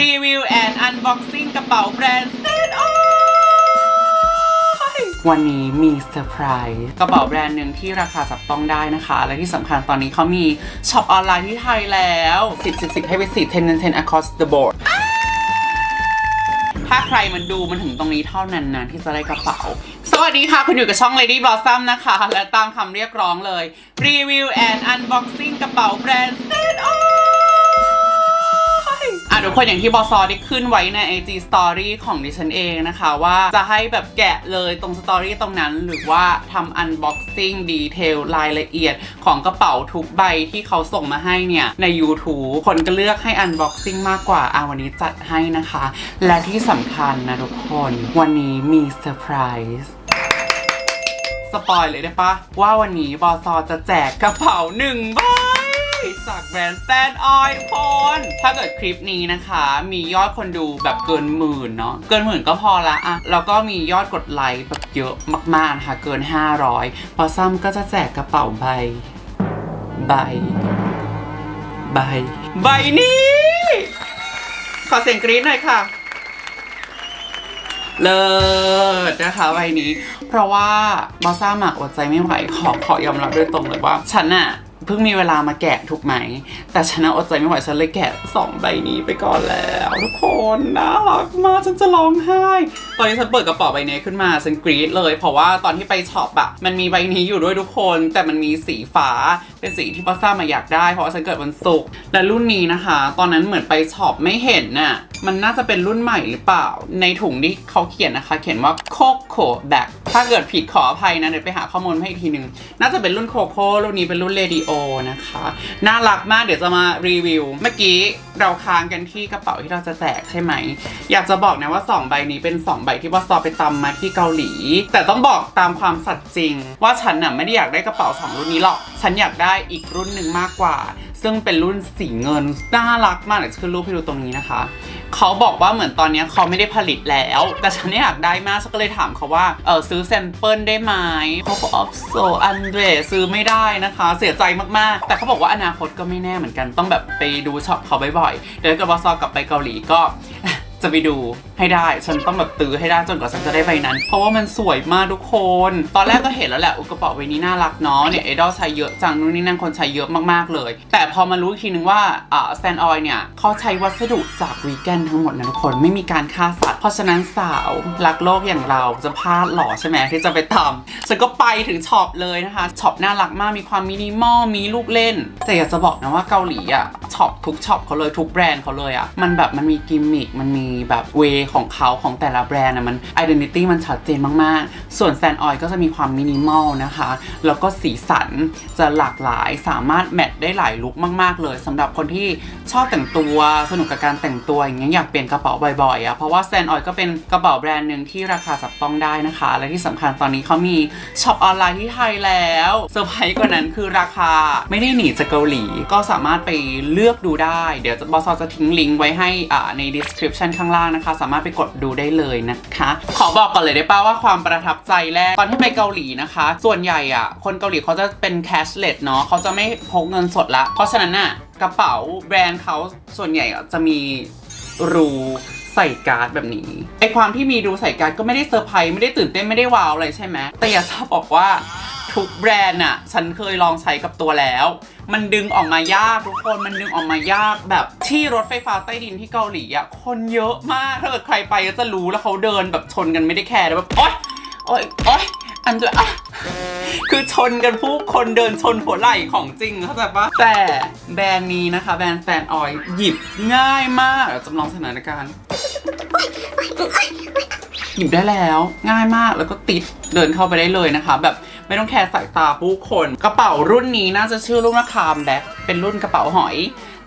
รีวิวแอนอันบ็อกซิ่งกระเป๋าแบรนด์เซนอวันนี้มีเซอร์ไพรส์กระเป๋าแบรนด์หนึ่งที่ราคาจับต้องได้นะคะ และที่สำคัญตอนนี้เขามีช็อปออนไลน์ที่ไทยแล้ว 10 10 10ให้ไป10 10 10 10 across the board ถ้าใครมันดูมันถึงตรงนี้เท่านั้นนะที่จะได้กระเป๋า สวัสดีค่ะ คุณอยู่กับช่อง Lady Blossom นะคะ และตามคำเรียกร้องเลยรีวิวแอนอันบ็อกซิ่งกระเป๋าแบรนด์เซนออ่ะทุกคนอย่างที่บอสซอได้ขึ้นไว้ใน IG Story ของดิฉันเองนะคะว่าจะให้แบบแกะเลยตรงสตอรี่ตรงนั้น หรือว่าทำ unboxing ดีเทลรายละเอียดของกระเป๋าทุกใบที่เขาส่งมาให้เนี่ยใน YouTube คนก็เลือกให้ unboxing มากกว่าอะวันนี้จัดให้นะคะ และที่สำคัญนะทุกคนวันนี้มีเซอร์ไพรส์สปอยเลยได้ปะว่าวันนี้บอซอจะแจกกระเป๋าหนึ่งใบ จากแบรนด์ Stand Oil ทุกคนถ้าเกิดคลิปนี้นะคะ มียอดคนดูแบบเกินหมื่นเนาะเกินหมื่นก็พอละอะแล้วก็มียอดกดไลค์แบบเยอะมากๆนะคะเกิน 500บอซัมก็จะแจกกระเป๋าใบ ใบ ใบ ใบนี้ ขอเสียงกรี๊ดหน่อยค่ะเลิศนะคะใบนี้ เพราะว่าบอสซ่ามักอดใจไม่ไหวขอขอยอมรับด้วยตรงเลยว่า ฉันอะ เพิ่งมีเวลามาแกะถูกไหม แต่ฉันอดใจไม่ไหวฉันเลยแกะสองใบนี้ไปก่อนแล้ว ทุกคนน่ารักมากฉันจะร้องไห้ ตอนนี้ฉันเปิดกระเป๋าใบนี้ขึ้นมาฉันกรี๊ดเลย เพราะว่าตอนที่ไปช็อปอะมันมีใบนี้อยู่ด้วยทุกคน แต่มันมีสีฟ้าเป็นสีที่บอซ่ามาอยากได้ เพราะว่าฉันเกิดวันศุกร์และรุ่นนี้นะคะ ตอนนั้นเหมือนไปช็อปไม่เห็นน่ะมันน่าจะเป็นรุ่นใหม่หรือเปล่า ในถุงที่เขาเขียนนะคะ เขียนว่าโคโค่แบกถ้าเกิดผิดขออภัยนะเดี๋ยวไปหาข้อมูลให้อีกทีนึง น่าจะเป็นรุ่นโคโค่รุ่นนี้เป็นรุ่นเรดิโอนะคะ น่ารักมากเดี๋ยวจะมารีวิว เมื่อกี้เราค้างกันที่กระเป๋าที่เราจะแจกใช่ไหม อยากจะบอกนะว่า 2 ใบนี้เป็น 2 ใบที่บอสซอไปตำมาที่เกาหลี แต่ต้องบอกตามความสัตย์จริง ว่าฉันน่ะไม่ได้อยากได้กระเป๋า 2 รุ่นนี้หรอก ฉันอยากได้อีกรุ่นหนึ่งมากกว่า ซึ่งเป็นรุ่นสีเงินน่ารักมากเดี๋ยวจะขึ้นรูปให้ดูตรงนี้นะคะ เขาบอกว่าเหมือนตอนนี้เขาไม่ได้ผลิตแล้ว แต่ฉันอยากได้มากฉันก็เลยถามเขาว่าเออซื้อแซมเปิลได้ไหมเขาบอกออฟโซอันเดรซื้อไม่ได้นะคะ เสียใจมากๆ แต่เขาบอกว่าอนาคตก็ไม่แน่เหมือนกันต้องแบบไปดูช็อปเขาบ่อยๆเดี๋ยวเกิดว่าซอกลับไปเกาหลีก็ จะไปดูให้ได้ ฉันต้องแบบตื้อให้ได้จนกว่าฉันจะได้ใบนั้น เพราะว่ามันสวยมากทุกคน ตอนแรกก็เห็นแล้วแหละอุยกระเป๋าใบนี้น่ารักเนาะเนี่ยไอดอลใช้เยอะจังนู่นนี่นั่นคนใช้เยอะมากๆเลย แต่พอมารู้อีกทีนึงว่าอ่าแซนออยเนี่ยเขาใช้วัสดุจากวีแกนทั้งหมดนะทุกคนไม่มีการฆ่าสัตว์ เพราะฉะนั้นสาวรักโลกอย่างเราจะพลาดหรอใช่ไหมที่จะไปทำฉันก็ไปถึงช็อปเลยนะคะช็อปน่ารักมากมีความมินิมอลมีลูกเล่น แต่อยากจะบอกนะว่าเกาหลีอะช็อปทุกช็อปเขาเลยทุกแบรนด์เขาเลยอะมันแบบมันมีกิมมิคมันมีแบบเวของเขาของแต่ละแบรนด์นะมันไอดีนิตี้มันชัดเจนมาก ๆ ส่วนแซนออยก็จะมีความมินิมอลนะคะ แล้วก็สีสันจะหลากหลายสามารถแมทได้หลายลุคมาก ๆ เลยสำหรับคนที่ชอบแต่งตัวสนุกกับการแต่งตัวอย่างเงี้ยอยากเปลี่ยนกระเป๋าบ่อยๆอะเพราะว่าแซนออยก็เป็นกระเป๋าแบรนด์หนึ่งที่ราคาจับต้องได้นะคะ และที่สำคัญตอนนี้เขามีช็อปออนไลน์ที่ไทยแล้วเซอร์ไพรส์กว่านั้นคือราคาไม่ได้หนีจากเกาหลี ก็สามารถไปเลือกดูได้ เดี๋ยวบอสจะทิ้งลิงก์ไว้ให้อ่าใน description ข้างล่างนะคะ สามารถไปกดดูได้เลยนะคะ ขอบอกก่อนเลยได้ป่าว่าความประทับใจแรกตอนที่ไปเกาหลีนะคะ ส่วนใหญ่อะคนเกาหลีเขาจะเป็น cashless เนาะเขาจะไม่พกเงินสดละ เพราะฉะนั้นน่ะกระเป๋าแบรนด์เขาส่วนใหญ่อะจะมีรูใส่การ์ดแบบนี้ไอความที่มีรูใส่การ์ดก็ไม่ได้เซอร์ไพรส์ไม่ได้ตื่นเต้นไม่ได้ว้าวอะไรใช่ไหมแต่อยากจะบอกว่า ทุกแบรนด์อะฉันเคยลองใช้กับตัวแล้ว มันดึงออกมายากทุกคนมันดึงออกมายากแบบที่รถไฟฟ้าใต้ดินที่เกาหลีอะคนเยอะมากถ้าเกิดใครไปก็จะรู้แล้วเขาเดินแบบชนกันไม่ได้แคร์แบบโอ๊ยโอ๊ยโอ๊ยอันเดอร์อะคือชนกันผู้คนเดินชนหัวไหล่ของจริงเข้าใจปะแต่แบรนด์นี้นะคะ แบรนด์แฟนออยหยิบง่ายมากเดี๋ยวจำลองสถานการณ์หยิบได้แล้วง่ายมากแล้วก็ติดเดินเข้าไปได้เลยนะคะ แบบ ไม่ต้องแคร์สายตาผู้คน กระเป๋ารุ่นนี้น่าจะชื่อรุ่นว่าคามแบ็คเป็นรุ่นกระเป๋าหอย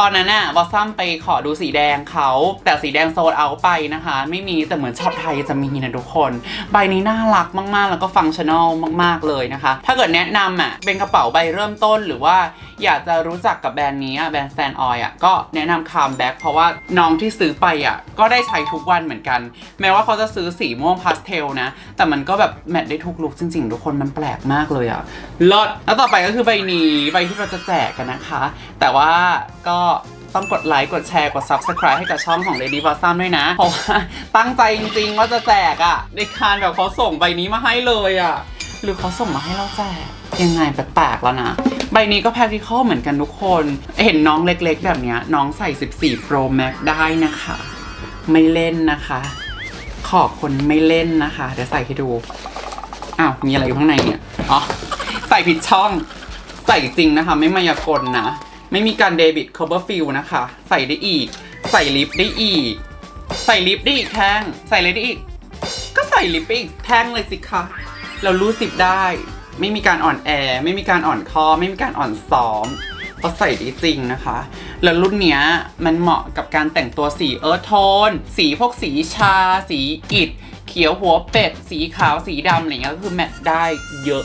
ตอนนั้นน่ะบอซัมไปขอดูสีแดงเขา แต่สีแดงโซลเอาไปนะคะ ไม่มีแต่เหมือนช็อปไทยจะมีนะทุกคน ใบนี้น่ารักมากๆ แล้วก็ฟังชั่นอลมากๆเลยนะคะ ถ้าเกิดแนะนำอะเป็นกระเป๋าใบเริ่มต้นหรือว่าอยากจะรู้จักกับแบรนด์นี้แบรนด์แฟนออยอะก็แนะนำคามแบ็คเพราะว่าน้องที่ซื้อไปอะก็ได้ใช้ทุกวันเหมือนกัน แม้ว่าเขาจะซื้อสีม่วงพาสเทลนะ แต่มันก็แบบแมทได้ทุกลุคจริงๆ ทุกคนมันแปลกมากเลยอะลดแล้วต่อไปก็คือใบนี้ใบที่เราจะแจกกันนะคะ แต่ว่าก็ต้องกดไลค์ กดแชร์ กด Subscribe ให้กับช่องของ Lady b o s s o m ด้วยนะ เพราะว่าตั้งใจจริงๆว่าจะแจกอะในการแบบเขาส่งใบนี้มาให้เลยอะหรือเขาส่งมาให้เราแจก ยังไงแปลกๆแล้วนะ ใบนี้ก็ practical เหมือนกันทุกคน เห็นน้องเล็กๆ แบบเนี้ย น้องใส่ 14 Pro Max ได้นะคะ ไม่เล่นนะคะ ขอคนไม่เล่นนะคะ เดี๋ยวใส่ให้ดู อ้าว มีอะไรอยู่ข้างในเนี่ย อ๋อ ใส่ผิดช่อง ใส่จริงนะคะ ไม่มายากลนะ ไม่มีการเดบิต cover fill นะคะ ใส่ได้อีก ใส่ลิปได้อีก ใส่ลิปได้อีกแท่ง ใส่เลยได้อีก ก็ใส่ลิปไปอีกแท่งเลยสิคะ เรารู้สิบได้ ไม่มีการอ่อนแอ ไม่มีการอ่อนคอ ไม่มีการอ่อนซ้อมเพราะใส่ได้จริงนะคะ แล้วรุ่นเนี้ยมันเหมาะกับการแต่งตัวสีเอิร์ธโทน สีพวกสีชา สีอิฐ ขียวหัวเป็ด สีขาวสีดำอะไรเงี้ยก็คือแมทได้เยอะ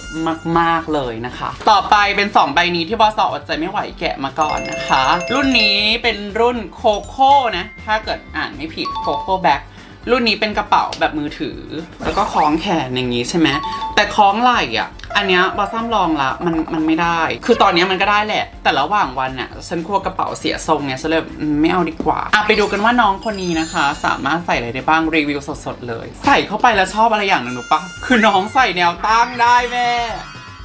มากๆเลยนะคะ ต่อไปเป็น 2 ใบนี้ที่บอสอดใจไม่ไหวแกะมาก่อนนะคะ รุ่นนี้เป็นรุ่นโคโค่นะ ถ้าเกิดอ่านไม่ผิดโคโค่แบ็ค รุ่นนี้เป็นกระเป๋าแบบมือถือ แล้วก็คล้องแขนอย่างนี้ใช่ไหมแต่คล้องไหล่อะ อันเนี้ยบอสซัมลองละมันมันไม่ได้ คือตอนเนี้ยมันก็ได้แหละ แต่ระหว่างวันน่ะฉันกลัวกระเป๋าเสียทรงเนี่ยฉันเลยอืมไม่เอาดีกว่าอะไปดูกันว่าน้องคนนี้นะคะ สามารถใส่อะไรได้บ้างรีวิวสดๆเลย ใส่เข้าไปแล้วชอบอะไรอย่างหนึ่งหนูปะคือน้องใส่แนวตั้งได้แม่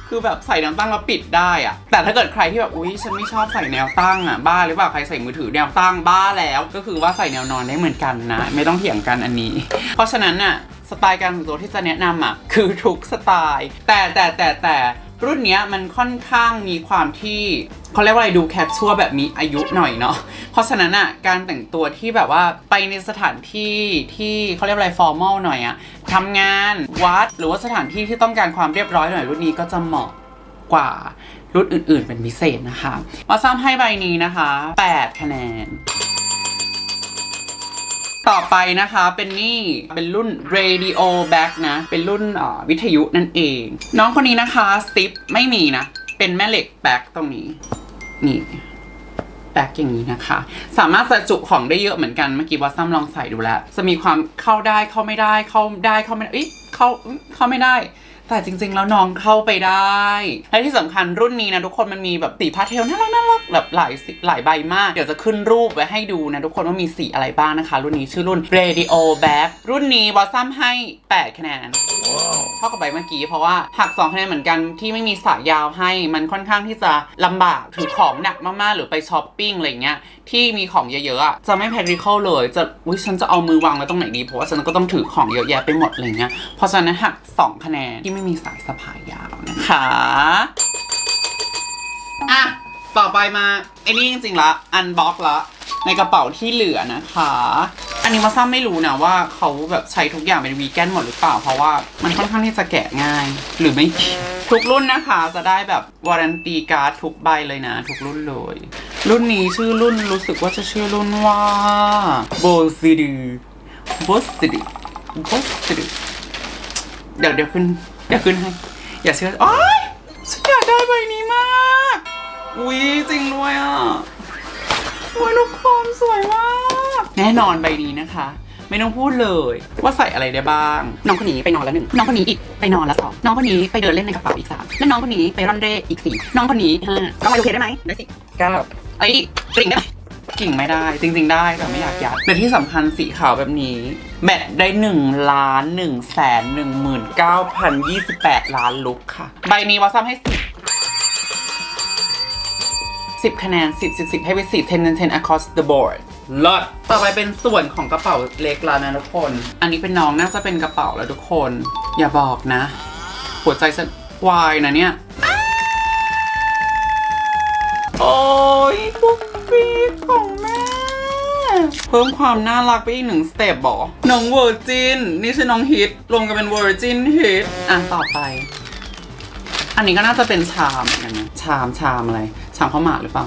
คือแบบใส่แนวตั้งแล้วปิดได้อะแต่ถ้าเกิดใครที่แบบอุ้ยฉันไม่ชอบใส่แนวตั้งอะบ้าหรือเปล่าใครใส่มือถือแนวตั้งบ้าแล้ว ก็คือว่าใส่แนวนอนได้เหมือนกันนะ ไม่ต้องเถียงกันอันนี้ เพราะฉะนั้นอะสไตล์การแต่งตัวที่จะแนะนำอะคือทุกสไตล์ แต่แต่แต่แต่ รุ่นเนี้ยมันค่อนข้างมีความที่เขาเรียกว่าอะไรดูแคปชัวแบบมีอายุหน่อยเนาะเพราะฉะนั้นอะการแต่งตัวที่แบบว่าไปในสถานที่ที่เขาเรียกว่าอะไรฟอร์มอลหน่อยอะทำงานวัดหรือว่าสถานที่ที่ต้องการความเรียบร้อยหน่อยรุ่นนี้ก็จะเหมาะกว่ารุ่นอื่น ๆ เป็นพิเศษนะคะมาซ้ำให้ใบนี้นะคะ 8 คะแนน ต่อไปนะคะเป็นนี่เป็นรุ่น radio back นะ เป็นรุ่นวิทยุนั่นเอง น้องคนนี้นะคะสติปไม่มีนะ เป็นแม่เหล็กแบ็กตรงนี้ นี่แบ็กอย่างนี้นะคะ สามารถใส่จุของได้เยอะเหมือนกันเมื่อกี้บอสซัมลองใส่ดูแล้ว จะมีความเข้าได้เข้าไม่ได้เข้าได้เข้าไม่ได้เอ้ยเข้าเข้าไม่ได้ แต่จริง ๆ แล้วน้องเข้าไปได้ และที่สำคัญรุ่นนี้นะทุกคนมันมีแบบสีพาสเทลน่ารักน่ารักแบบหลายสีหลายใบมาก เดี๋ยวจะขึ้นรูปไว้ให้ดูนะทุกคนว่ามีสีอะไรบ้างนะคะ รุ่นนี้ชื่อรุ่น Radio Back รุ่นนี้บอสซัมให้ 8 คะแนน เท่ากับใบเมื่อกี้เพราะว่าหัก2คะแนนเหมือนกันที่ไม่มีสายยาวให้มันค่อนข้างที่จะลำบากถือของหนักมากๆ หรือไปช้อปปิ้งอะไรเงี้ยที่มีของเยอะๆอะจะไม่ practical เลย จะอุ้ยฉันจะเอามือวางไว้ตรงไหนดีเพราะว่าฉันก็ต้องถือของเยอะแยะไปหมดอะไรเงี้ยเพราะฉะนั้นหัก 2 คะแนนที่ไม่มีสายสะพายยาวนะคะอะต่อไปมาไอ้นี่จริงๆละอันบ็อกละในกระเป๋าที่เหลือนะคะ อันนี้มาซ้ำไม่รู้นะว่าเขาแบบใช้ทุกอย่างเป็นวีแกนหมดหรือเปล่า เพราะว่ามันค่อนข้างที่จะแกะง่าย หรือไม่ทุกรุ่นนะคะจะได้แบบวารันตีการ์ดทุกใบเลยนะ ทุกรุ่นเลย รุ่นนี้ชื่อรุ่นรู้สึกว่าจะชื่อรุ่นว่าโบซิดีโบซิดีโบซิดีเดี๋ยวเดี๋ยวขึ้นเดี๋ยวขึ้นให้ อย่าเชื่อโอ๊ยฉันอยากได้ใบนี้มาก อุ้ยจริงด้วยอะโอ้ยทุกคนสวยมาก แน่นอนใบนี้นะคะ ไม่ต้องพูดเลยว่าใส่อะไรได้บ้าง น้องคนนี้ไปนอนแล้วหนึ่งน้องคนนี้อีกไปนอนแล้วสองน้องคนนี้ไปเดินเล่นในกระเป๋าอีกสามและน้องคนนี้ไปร่อนเร่อีกสี่น้องคนนี้ห้าน้องมาดูเคได้ไหมได้สิเก้าไอ้ยกริ่งได้ไหมกิ่งไม่ได้ จริง ๆ ได้แต่ไม่อยากยัดแต่ที่สำคัญสีขาวแบบนี้แมทได้1ล้าน1แสน1หมื่น9พัน28ล้านลุกค่ะ ใบนี้วัดซ้ำให้สิ10 10คะแนน10 10 10ให้ไป4 10 10 10 across the board ลดต่อไปเป็นส่วนของกระเป๋าเล็กแล้วนะทุกคน อันนี้เป็นน้องน่าจะเป็นกระเป๋าแล้วทุกคน อย่าบอกนะ หัวใจฉันวายนะเนี่ย โอ้ยปุ๊กปีกของแม่ เพิ่มความน่ารักไปอีกหนึ่งสเต็ปบอน้องเวอร์จินนี่ใช่น้องฮิตรวมกันเป็นเวอร์จินฮิตอะต่อไปอันนี้ก็น่าจะเป็นชามเหมือนกันนะชามชามอะไร ชามข้าวหมากหรือเปล่า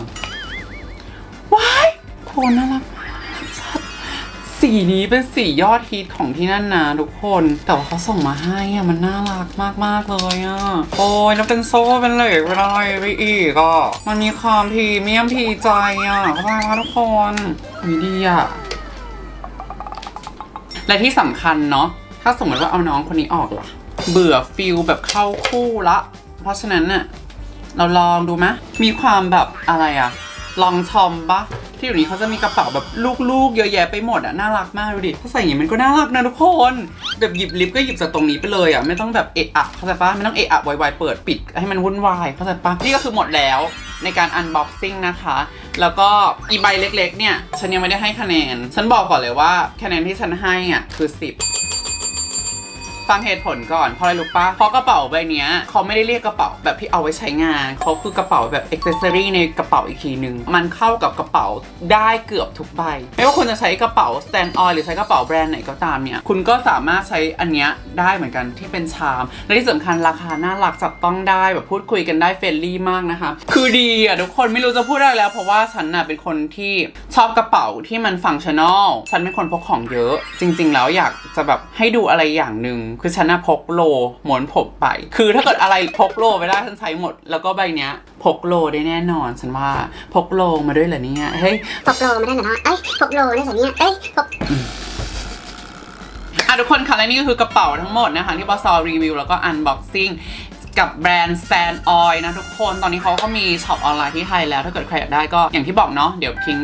ว้าย โคนน่ารักมากสีนี้เป็นสียอดฮิตของที่นั่นนะทุกคน แต่ว่าเขาส่งมาให้อะมันน่ารักมากๆเลยอะโอ้ยแล้วเป็นโซ่เป็นเหล็กเป็นอะไรไปอีกอะมันมีความพีเมียมพีใจอะเข้าใจไหมทุกคนวิดีอะและที่สำคัญเนาะถ้าสมมติว่าเอาน้องคนนี้ออกล่ะ เบื่อฟิลแบบเข้าคู่ละ เพราะฉะนั้นน่ะเราลองดูไหมมีความแบบอะไรอะลองชอมปะ ที่อยู่นี้เขาจะมีกระเป๋าแบบลูกๆเยอะแยะไปหมดอะน่ารักมากดูดิถ้าใส่อย่างนี้มันก็น่ารักนะทุกคนแบบหยิบลิฟต์ก็หยิบจากตรงนี้ไปเลยอะไม่ต้องแบบเอะอะเข้าใจปะไม่ต้องเอะอะไวๆเปิดปิดให้มันวุ่นวายเข้าใจปะนี่ก็คือหมดแล้วในการอันบ็อกซิ่งนะคะ แล้วก็อีใบเล็กๆเนี่ย ฉันยังไม่ได้ให้คะแนน ฉันบอกก่อนเลยว่าคะแนนที่ฉันให้อะคือ 10 ฟังเหตุผลก่อนเพราะอะไรรู้ปะเพราะกระเป๋าใบเนี้ยเขาไม่ได้เรียกกระเป๋าแบบที่เอาไว้ใช้งานเขาคือกระเป๋าแบบอ็อกเซอรี่ในกระเป๋าอีกทีหนึ่งมันเข้ากับกระเป๋าได้เกือบทุกใบ ไม่ว่าคุณจะใช้กระเป๋าสแตนด์ออยหรือใช้กระเป๋าแบรนด์ไหนก็ตามเนี่ยคุณก็สามารถใช้อันเนี้ยได้เหมือนกันที่เป็นชามและที่สำคัญราคาน่ารักจับต้องได้แบบพูดคุยกันได้เฟรนลี่มากนะคะคือดีอะทุกคนไม่รู้จะพูดอะไรแล้ว เพราะว่าฉันน่ะเป็นคนที่ชอบกระเป๋าที่มันฟังชั่นอลฉันเป็นคนพกของเยอะ จริง ๆ แล้วอยากจะแบบให้ดูอะไรอย่างหนึ่งคือฉันน่ะพกโลหมวนผมไป คือถ้าเกิดอะไรพกโลไปได้ฉันใช้หมด แล้วก็ใบเนี้ยพกโลได้แน่นอนฉันว่าพกโลมาด้วยเหรอเนี่ยเฮ้ยพกโลมาได้เหรอเนาะเอ้ยพกโลได้สันเนี่ยเอ้ยพกอะทุกคนคะและนี่ก็คือกระเป๋าทั้งหมดนะคะที่บอสซอรีวิวแล้วก็อันบ็อกซิ่ง กับแบรนด์ Stand Oil นะทุกคน ตอนนี้เขาก็มีช็อปออนไลน์ที่ไทยแล้ว ถ้าเกิดใครอยากได้ก็อย่างที่บอกเนาะ เดี๋ยวทิ้ง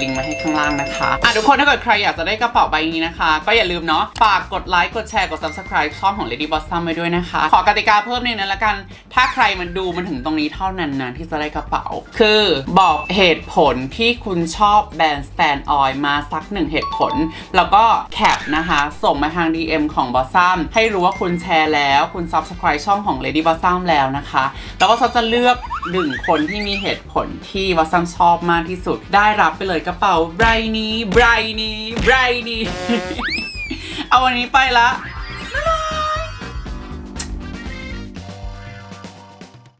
ลิงก์ไว้ให้ข้างล่างนะคะ อะทุกคนถ้าเกิดใครอยากจะได้กระเป๋าใบนี้นะคะ ก็อย่าลืมเนาะ ฝากกดไลค์ กดแชร์ กด subscribe ช่องของ Lady Blossom ไว้ด้วยนะคะ ขอกติกาเพิ่มนิดนึงละกัน ถ้าใครมันดูมันถึงตรงนี้เท่านั้นนะที่จะได้กระเป๋า คือบอกเหตุผลที่คุณชอบแบรนด์ Stand Oil มาสักหนึ่งเหตุผล แล้วก็แคปนะคะ ส่งมาทาง DM ของ Blossom ให้รู้ว่าคุณแชร์แล้ว คุณ subscribe ช่องของ Lady Blossom ัสซัมแล้วนะคะแล้วก็เขาจะเลือกหนึ่งคนที่มีเหตุผลที่วัสซัมชอบมากที่สุด ได้รับไปเลยกระเป๋าใบนี้ใบนี้ใบนี้ เอาวันนี้ไปละ